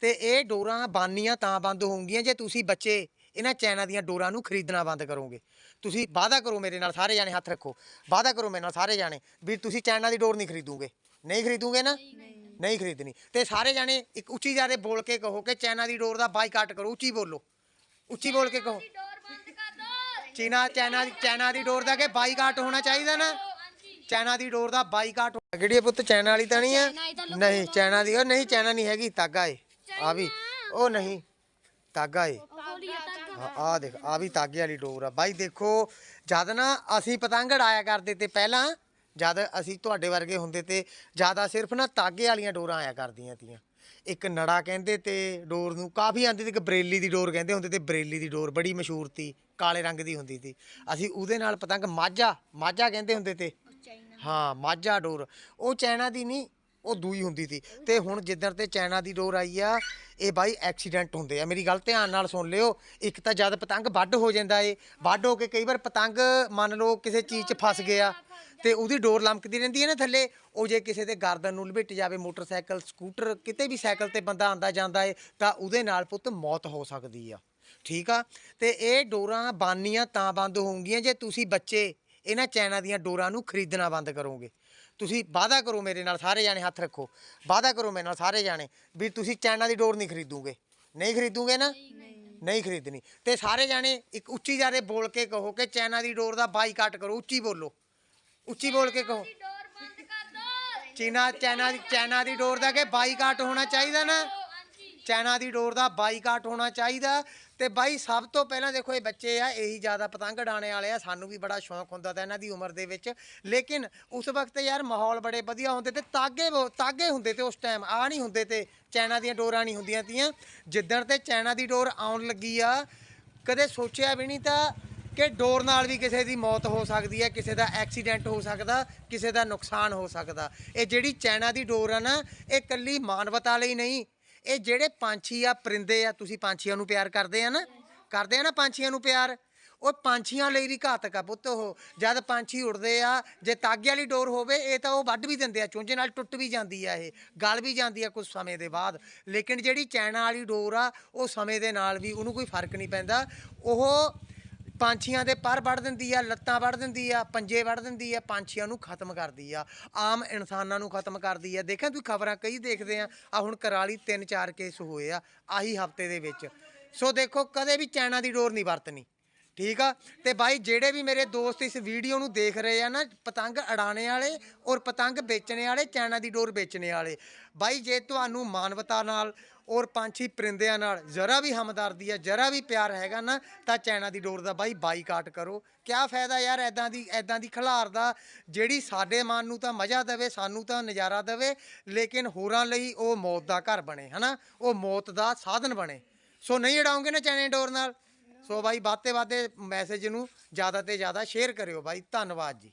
ਤੇ ਇਹ ਡੋਰਾਂ ਬਾਨੀਆਂ ਤਾਂ ਬੰਦ ਹੋਣਗੀਆਂ ਜੇ ਤੁਸੀਂ ਬੱਚੇ ਇਹਨਾਂ ਚੈਨਾ ਦੀਆਂ ਡੋਰਾਂ ਨੂੰ ਖਰੀਦਣਾ ਬੰਦ ਕਰੋਗੇ। ਤੁਸੀਂ ਵਾਅਦਾ ਕਰੋ ਮੇਰੇ ਨਾਲ ਸਾਰੇ ਜਾਣੇ ਹੱਥ ਰੱਖੋ। ਵਾਅਦਾ ਕਰੋ ਮੇਰੇ ਨਾਲ ਸਾਰੇ ਜਾਣੇ ਵੀ ਤੁਸੀਂ ਚੈਨਾ ਦੀ ਡੋਰ ਨਹੀਂ ਖਰੀਦੋਗੇ। ਨਹੀਂ ਖਰੀਦੋਗੇ ਨਾ? ਨਹੀਂ ਖਰੀਦਣੀ। ਤੇ ਸਾਰੇ ਜਾਣੇ ਇੱਕ ਉੱਚੀ ਜਾਰੇ ਬੋਲ ਕੇ ਕਹੋ ਕਿ ਚੈਨਾ ਦੀ ਡੋਰ ਦਾ ਬਾਈਕਾਟ ਕਰੋ ਉੱਚੀ ਬੋਲੋ। ਉੱਚੀ ਬੋਲ ਕੇ ਕਹੋ। ਚੀਨਾ ਚੈਨਾ ਚੈਨਾ ਦੀ ਡੋਰ ਦਾ ਕਿ ਬਾਈਕਾਟ ਹੋਣਾ ਚਾਹੀਦਾ ਨਾ? ਚੈਨਾ ਦੀ ਡੋਰ ਦਾ ਬਾਈਕਾਟ ਕਿਹੜੀ ਹੈ ਪੁੱਤ? ਚੈਨਾ ਵਾਲੀ ਤਾਂ ਨਹੀਂ ਆ? ਲੋਕਾਂ ਨਹੀਂ ਚੈਨਾ ਦੀ ਉਹ ਨਹੀਂ ਚੈਨਾ ਨਹੀਂ ਹੈਗੀ ਤਾਗਾ ਏ। ਆ ਵੀ ਉਹ ਨਹੀਂ ਤਾਗਾ ਏ ਆ ਦੇਖ ਆ ਵੀ ਤਾਗੇ ਵਾਲੀ ਡੋਰ ਆ। ਬਾਈ ਦੇਖੋ ਜਦ ਨਾ ਅਸੀਂ ਪਤੰਗ ਉਡਾਇਆ ਕਰਦੇ ਤੇ ਪਹਿਲਾਂ ਜਦ ਅਸੀਂ ਤੁਹਾਡੇ ਵਰਗੇ ਹੁੰਦੇ ਤੇ ਜ਼ਿਆਦਾ ਸਿਰਫ ਨਾ ਤਾਗੇ ਵਾਲੀਆਂ ਡੋਰਾਂ ਆਇਆ ਕਰਦੀਆਂ ਤੀਆਂ। ਇੱਕ ਨੜਾ ਕਹਿੰਦੇ ਤੇ ਡੋਰ ਨੂੰ ਕਾਫੀ ਆਂਦੀ ਤੇ ਇੱਕ ਬਰੇਲੀ ਦੀ ਡੋਰ ਕਹਿੰਦੇ ਹੁੰਦੇ ਤੇ ਬਰੇਲੀ ਦੀ ਡੋਰ ਬੜੀ ਮਸ਼ਹੂਰ ਤੀ ਕਾਲੇ ਰੰਗ ਦੀ ਹੁੰਦੀ ਤੀ। ਅਸੀਂ ਉਹਦੇ ਨਾਲ ਪਤੰਗ ਮਾਝਾ ਮਾਝਾ ਕਹਿੰਦੇ ਹੁੰਦੇ ਤੇ। ਹਾਂ ਮਾਝਾ ਡੋਰ। ਉਹ ਚਾਈਨਾ ਦੀ ਨਹੀਂ ਉਹ ਦੂਈ ਹੁੰਦੀ ਸੀ। ਤੇ ਹੁਣ ਜਿੱਦਣ ਤੇ ਚਾਈਨਾ ਦੀ ਡੋਰ ਆਈ ਆ, ਇਹ ਬਾਈ ਐਕਸੀਡੈਂਟ ਹੁੰਦੇ ਆ। ਮੇਰੀ ਗੱਲ ਧਿਆਨ ਨਾਲ ਸੁਣ ਲਿਓ, ਇੱਕ ਤਾਂ ਜਦ ਪਤੰਗ ਵੱਢ ਹੋ ਜਾਂਦਾ ਏ, ਵੱਢ ਹੋ ਕੇ ਕਈ ਵਾਰ ਪਤੰਗ ਮੰਨ ਲਓ ਕਿਸੇ ਚੀਜ਼ 'ਚ ਫਸ ਗਿਆ, ਤੇ ਉਹਦੀ ਡੋਰ ਲਮਕਦੀ ਰਹਿੰਦੀ ਹੈ ਨਾ ਥੱਲੇ, ਉਹ ਜੇ ਕਿਸੇ ਦੇ ਗਰਦਨ ਨੂੰ ਲਪੇਟ ਜਾਵੇ, ਮੋਟਰਸਾਈਕਲ, ਸਕੂਟਰ, ਕਿਤੇ ਵੀ ਸਾਈਕਲ ਤੇ ਬੰਦਾ ਆਂਦਾ ਜਾਂਦਾ ਏ, ਤਾਂ ਉਹਦੇ ਨਾਲ ਪੁੱਤ ਮੌਤ ਹੋ ਸਕਦੀ ਆ। ਠੀਕ ਆ? ਤੇ ਇਹ ਡੋਰਾਂ ਬਾਨੀਆਂ ਤਾਂ ਬੰਦ ਹੋਣਗੀਆਂ ਜੇ ਤੁਸੀਂ ਬੱਚੇ ਇਹਨਾਂ ਚੈਨਾ ਦੀਆਂ ਡੋਰਾਂ ਨੂੰ ਖਰੀਦਣਾ ਬੰਦ ਕਰੋਗੇ। ਤੁਸੀਂ ਵਾਅਦਾ ਕਰੋ ਮੇਰੇ ਨਾਲ ਸਾਰੇ ਜਾਣੇ ਹੱਥ ਰੱਖੋ। ਵਾਅਦਾ ਕਰੋ ਮੇਰੇ ਨਾਲ ਸਾਰੇ ਜਾਣੇ ਵੀ ਤੁਸੀਂ ਚੈਨਾ ਦੀ ਡੋਰ ਨਹੀਂ ਖਰੀਦੋਗੇ। ਨਹੀਂ ਖਰੀਦੋਗੇ ਨਾ? ਨਹੀਂ ਖਰੀਦਣੀ। ਤੇ ਸਾਰੇ ਜਾਣੇ ਇੱਕ ਉੱਚੀ ਜਾਰੇ ਬੋਲ ਕੇ ਕਹੋ ਕਿ ਚੈਨਾ ਦੀ ਡੋਰ ਦਾ ਬਾਈਕਾਟ ਕਰੋ ਉੱਚੀ ਬੋਲੋ। ਉੱਚੀ ਬੋਲ ਕੇ ਕਹੋ। ਚੀਨਾ ਚੈਨਾ ਦੀ ਚੈਨਾ ਦੀ ਡੋਰ ਦਾ ਕਿ ਬਾਈਕਾਟ ਹੋਣਾ ਚਾਹੀਦਾ ਨਾ? ਚਾਈਨਾ ਦੀ ਡੋਰ ਦਾ ਬਾਈਕਾਟ ਹੋਣਾ ਚਾਹੀਦਾ। ਤੇ ਬਾਈ, ਸਭ ਤੋਂ ਪਹਿਲਾਂ ਦੇਖੋ, ਇਹ ਬੱਚੇ ਆ, ਇਹੀ ਜ਼ਿਆਦਾ ਪਤੰਗ ਉਡਾਣੇ ਵਾਲੇ ਆ। ਸਾਨੂੰ ਵੀ ਬੜਾ ਸ਼ੌਂਕ ਹੁੰਦਾ ਤਾਂ ਇਹਨਾਂ ਦੀ ਉਮਰ ਦੇ ਵਿੱਚ। ਲੇਕਿਨ ਉਸ ਵਕਤ ਯਾਰ ਮਾਹੌਲ ਬੜੇ ਵਧੀਆ ਹੁੰਦੇ ਤੇ ਤਾਗੇ ਬਹੁ- ਤਾਗੇ ਹੁੰਦੇ ਤੇ ਉਸ ਟਾਈਮ ਆ ਨਹੀਂ ਹੁੰਦੇ ਤੇ ਚੈਨਾ ਦੀਆਂ ਡੋਰਾਂ ਨਹੀਂ ਹੁੰਦੀਆਂ ਤੀਆਂ। ਜਿੱਦਣ ਤੇ ਚੈਨਾ ਦੀ ਡੋਰ ਆਉਣ ਲੱਗੀ ਆ, ਕਦੇ ਸੋਚਿਆ ਵੀ ਨਹੀਂ ਤਾਂ ਕਿ ਡੋਰ ਨਾਲ ਵੀ ਕਿਸੇ ਦੀ ਮੌਤ ਹੋ ਸਕਦੀ ਹੈ, ਕਿਸੇ ਦਾ ਐਕਸੀਡੈਂਟ ਹੋ ਸਕਦਾ, ਕਿਸੇ ਦਾ ਨੁਕਸਾਨ ਹੋ ਸਕਦਾ। ਇਹ ਜਿਹੜੀ ਚਾਈਨਾ ਦੀ ਡੋਰ ਆ ਨਾ, ਇਹ ਕੱਲੀ ਮਾਨਵਤਾ ਲਈ ਨਹੀਂ ਇਹ ਜਿਹੜੇ ਪੰਛੀ ਆ, ਪਰਿੰਦੇ ਆ, ਤੁਸੀਂ ਪੰਛੀਆਂ ਨੂੰ ਪਿਆਰ ਕਰਦੇ ਆ ਨਾ? ਕਰਦੇ ਆ ਨਾ ਪੰਛੀਆਂ ਨੂੰ ਪਿਆਰ? ਉਹ ਪੰਛੀਆਂ ਲਈ ਵੀ ਘਾਤਕ ਆ ਪੁੱਤ ਉਹ। ਜਦ ਪੰਛੀ ਉੜਦੇ ਆ, ਜੇ ਤਾਗੇ ਵਾਲੀ ਡੋਰ ਹੋਵੇ, ਇਹ ਤਾਂ ਉਹ ਵੱਢ ਵੀ ਦਿੰਦੇ ਆ, ਚੁੰਝੇ ਨਾਲ ਟੁੱਟ ਵੀ ਜਾਂਦੀ ਆ ਇਹ, ਗਲ ਵੀ ਜਾਂਦੀ ਆ ਕੁਝ ਸਮੇਂ ਦੇ ਬਾਅਦ। ਲੇਕਿਨ ਜਿਹੜੀ ਚੈਨਾ ਵਾਲੀ ਡੋਰ ਆ, ਉਹ ਸਮੇਂ ਦੇ ਨਾਲ ਵੀ ਉਹਨੂੰ ਕੋਈ ਫ਼ਰਕ ਨਹੀਂ ਪੈਂਦਾ। ਉਹ ਪੰਛੀਆਂ ਦੇ ਪਰ ਵੜ ਦਿੰਦੀ ਆ, ਲੱਤਾਂ ਵੜ ਦਿੰਦੀ ਆ, ਪੰਜੇ ਵੜ ਦਿੰਦੀ ਆ, ਪੰਛੀਆਂ ਨੂੰ ਖਤਮ ਕਰਦੀ ਆ। ਆਮ ਇਨਸਾਨਾਂ ਨੂੰ ਖਤਮ ਕਰਦੀ ਆ। ਦੇਖਿਆ ਤੁਸੀਂ ਖਬਰਾਂ ਕਈ ਦੇਖਦੇ ਆ ਆ ਹੁਣ ਕਰਾਲੀ 3-4 ਕੇਸ ਹੋਏ ਆ, ਆਹੀ ਹਫ਼ਤੇ ਦੇ ਵਿੱਚ। ਸੋ ਦੇਖੋ, ਕਦੇ ਵੀ ਚੈਨਾ ਦੀ ਡੋਰ ਨਹੀਂ ਵਰਤਣੀ। ਠੀਕ ਆ? ਤੇ ਬਾਈ, ਜਿਹੜੇ ਵੀ ਮੇਰੇ ਦੋਸਤ ਇਸ ਵੀਡੀਓ ਨੂੰ ਦੇਖ ਰਹੇ ਆ ਨਾ, ਪਤੰਗ ਅੜਾਣੇ ਵਾਲੇ ਔਰ ਪਤੰਗ ਵੇਚਣੇ ਵਾਲੇ, ਚੈਨਾ ਦੀ ਡੋਰ ਵੇਚਣੇ ਵਾਲੇ। ਬਾਈ, ਜੇ ਤੁਹਾਨੂੰ ਮਾਨਵਤਾ ਨਾਲ ਔਰ ਪੰਛੀ ਪਰਿੰਦਿਆਂ ਨਾਲ ਜਰਾ ਵੀ ਹਮਦਰਦੀ ਆ, ਜਰਾ ਵੀ ਪਿਆਰ ਹੈਗਾ ਨਾ, ਤਾਂ ਚੈਨਾ ਦੀ ਡੋਰ ਦਾ ਬਾਈ ਬਾਈਕਾਟ ਕਰੋ। ਕਿਆ ਫਾਇਦਾ ਯਾਰ ਐਦਾਂ ਦੀ ਐਦਾਂ ਦੀ ਖਿਲਾਰ ਦਾ, ਜਿਹੜੀ ਸਾਡੇ ਮਨ ਨੂੰ ਤਾਂ ਮਜ਼ਾ ਦੇਵੇ, ਸਾਨੂੰ ਤਾਂ ਨਜ਼ਾਰਾ ਦੇਵੇ, ਲੇਕਿਨ ਹੋਰਾਂ ਲਈ ਉਹ ਮੌਤ ਦਾ ਘਰ ਬਣੇ, ਹਨਾ? ਉਹ ਮੌਤ ਦਾ ਸਾਧਨ ਬਣੇ। ਸੋ ਨਹੀਂ ਉਡਾਉਂਗੇ ਨਾ ਚਾਈਨਾ ਡੋਰ ਨਾਲ? ਸੋ ਬਾਈ ਵੱਧ ਬਾਤੇ ਵੱਧ ਮੈਸੇਜ ਨੂੰ ਜ਼ਿਆਦਾ ਤੇ ਜ਼ਿਆਦਾ ਸ਼ੇਅਰ ਕਰਿਓ ਬਾਈ। ਧੰਨਵਾਦ ਜੀ।